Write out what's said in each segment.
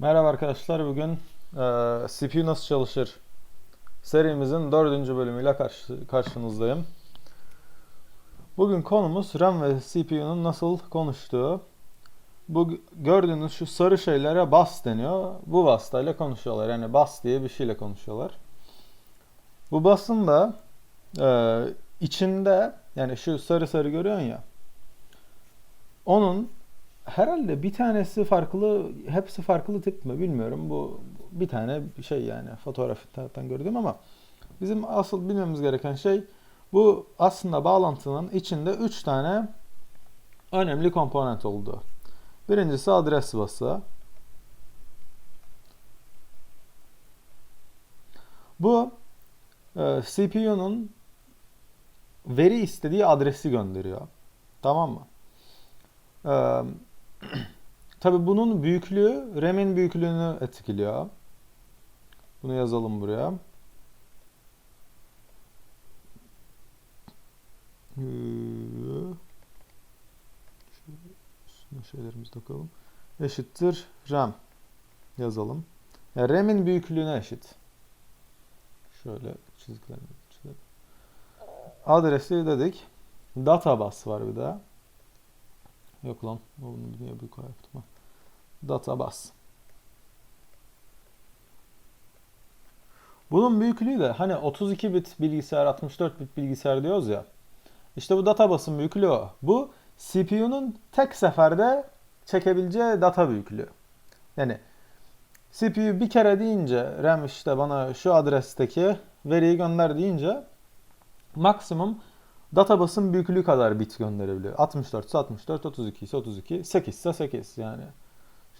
Merhaba arkadaşlar. Bugün eee CPU nasıl çalışır serimizin dördüncü bölümüyle karşı, karşınızdayım. Bugün konumuz RAM ve CPU'nun nasıl konuştuğu. Bu gördüğünüz şu sarı şeylere bus deniyor. Bu vasıtayla konuşuyorlar. Yani bus diye bir şeyle konuşuyorlar. Bu bus'ın da eee, içinde yani şu sarı sarı görüyorsun ya. Onun Herhalde bir tanesi farklı, hepsi farklı tip mi bilmiyorum. Bu bir tane şey yani fotoğraftan gördüm ama bizim asıl bilmemiz gereken şey bu aslında bağlantının içinde 3 tane önemli komponent olduğu. Birincisi adres bası. Bu e, CPU'nun veri istediği adresi gönderiyor. Tamam mı? Ee, Tabii bunun büyüklüğü RAM'in büyüklüğünü etkiliyor. Bunu yazalım buraya. Ee, şöyle şeylerimizi takalım. Eşittir RAM yazalım. Yani RAM'in büyüklüğüne eşit. Şöyle çizgilerini çizelim. Adresi dedik. Databus var bir daha. Yok lan. Bunu niye büyük yaptım ha. Databus. Bunun büyüklüğü de hani 32 bit bilgisayar, 64 bit bilgisayar diyoruz ya. İşte bu databus'un büyüklüğü o. Bu CPU'nun tek seferde çekebileceği data büyüklüğü. Yani CPU bir kere deyince RAM işte bana şu adresteki veriyi gönder deyince maksimum databus'un büyüklüğü kadar bit gönderebiliyor. 64 ise 64, 32 ise 32, 8 ise 8 yani.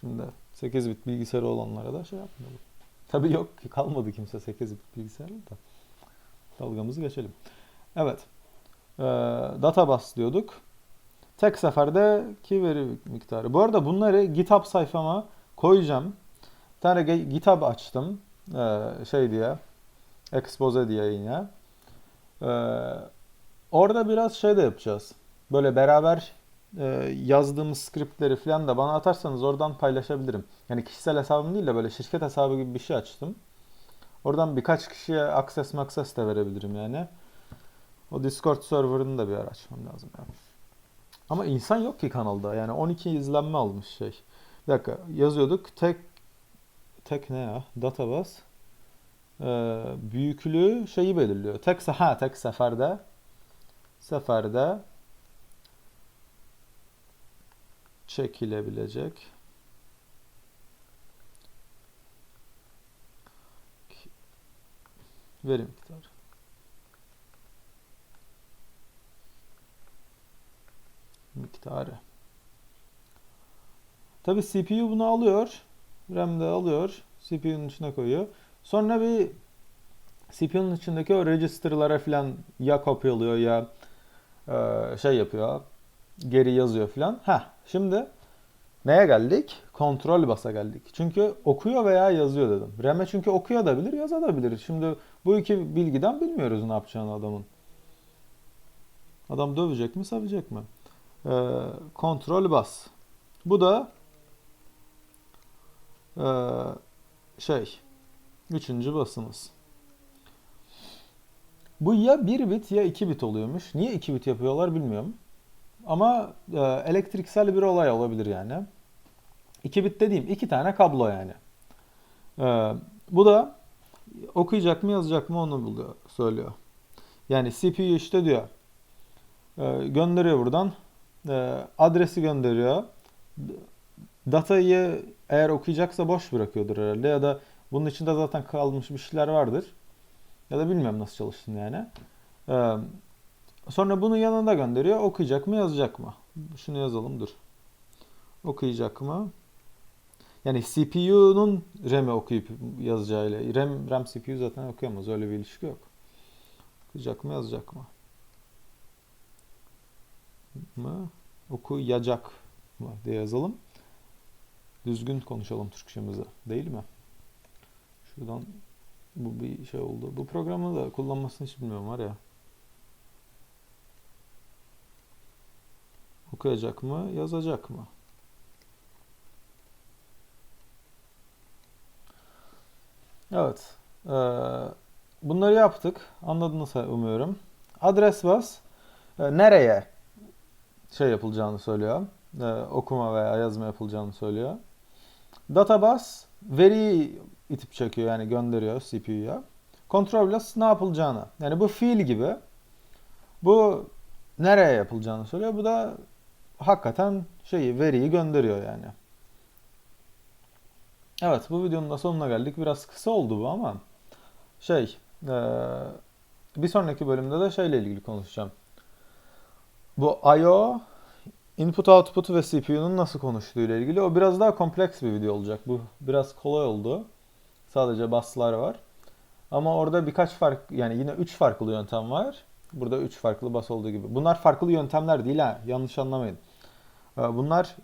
Şimdi 8 bit bilgisayarı olanlara da şey yapmayalım. Tabii yok ki kalmadı kimse 8 bit bilgisayarlı da. Dalgamızı geçelim. Evet. Ee, databus diyorduk. Tek seferdeki veri miktarı. Bu arada bunları GitHub sayfama koyacağım. Bir tane GitHub açtım. Ee, şey diye. Expose diye yine. Ee, Orada biraz şey de yapacağız. Böyle beraber e, yazdığımız skriptleri falan da bana atarsanız oradan paylaşabilirim. Yani kişisel hesabım değil de böyle şirket hesabı gibi bir şey açtım. Oradan birkaç kişiye access access de verebilirim yani. O Discord serverını da bir ara açmam lazım yani. Ama insan yok ki kanalda. Yani 12 izlenme almış şey. Bir dakika yazıyorduk. Tek tek ne ya? Database ee, büyüklüğü şeyi belirliyor. Tek ha tek seferde seferde çekilebilecek veri miktarı. Miktarı. Tabi CPU bunu alıyor. RAM de alıyor. CPU'nun içine koyuyor. Sonra bir CPU'nun içindeki o register'lara falan ya kopyalıyor ya e, şey yapıyor. Geri yazıyor falan. Ha, şimdi neye geldik? Kontrol basa geldik. Çünkü okuyor veya yazıyor dedim. RAM'e çünkü okuyor da bilir, yazabilir. Şimdi bu iki bilgiden bilmiyoruz ne yapacağını adamın. Adam dövecek mi, savacak mı? Ee, kontrol bas. Bu da e, şey üçüncü basınız. Bu ya 1 bit ya 2 bit oluyormuş. Niye 2 bit yapıyorlar bilmiyorum. Ama e, elektriksel bir olay olabilir yani. 2 bit dediğim 2 tane kablo yani. E, bu da okuyacak mı yazacak mı onu buluyor, söylüyor. Yani CPU işte diyor. E, gönderiyor buradan. E, adresi gönderiyor. Datayı eğer okuyacaksa boş bırakıyordur herhalde ya da bunun içinde zaten kalmış bir şeyler vardır. Ya da bilmiyorum nasıl çalıştığını yani. Ee, sonra bunu yanında gönderiyor. Okuyacak mı yazacak mı? Şunu yazalım dur. Okuyacak mı? Yani CPU'nun RAM'i okuyup yazacağıyla. RAM, RAM CPU zaten okuyamaz. Öyle bir ilişki yok. Okuyacak mı yazacak mı? mı? Okuyacak mı diye yazalım. Düzgün konuşalım Türkçemizi. Değil mi? Şuradan bu bir şey oldu. Bu programı da kullanmasını hiç bilmiyorum var ya. Okuyacak mı, yazacak mı? Evet. Ee, bunları yaptık. Anladınız umuyorum. Adres bus e, nereye şey yapılacağını söylüyor. Ee, okuma veya yazma yapılacağını söylüyor. Databus veriyi itip çekiyor yani gönderiyor CPU'ya. Control bus ne yapılacağını. Yani bu fiil gibi. Bu nereye yapılacağını söylüyor. Bu da hakikaten şeyi veriyi gönderiyor yani. Evet bu videonun da sonuna geldik. Biraz kısa oldu bu ama şey eee, bir sonraki bölümde de şeyle ilgili konuşacağım. Bu I/O input output ve CPU'nun nasıl konuştuğu ile ilgili. O biraz daha kompleks bir video olacak. Bu biraz kolay oldu. Sadece bus'lar var. Ama orada birkaç fark yani yine 3 farklı yöntem var. Burada 3 farklı bus olduğu gibi. Bunlar farklı yöntemler değil ha. Yanlış anlamayın. Ee, Bunlar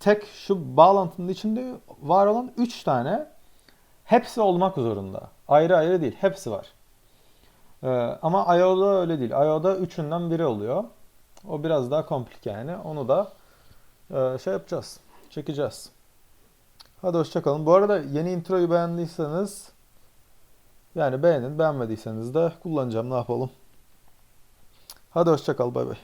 tek şu bağlantının içinde var olan 3 tane hepsi olmak zorunda. Ayrı ayrı değil. Hepsi var. Ee, ama IO'da öyle değil. IO'da üçünden biri oluyor. O biraz daha komplike yani. Onu da e, şey yapacağız. Çekeceğiz. Hadi hoşçakalın. Bu arada yeni introyu beğendiyseniz yani beğenin. Beğenmediyseniz de kullanacağım. Ne yapalım? Hadi hoşçakal. Bay bay.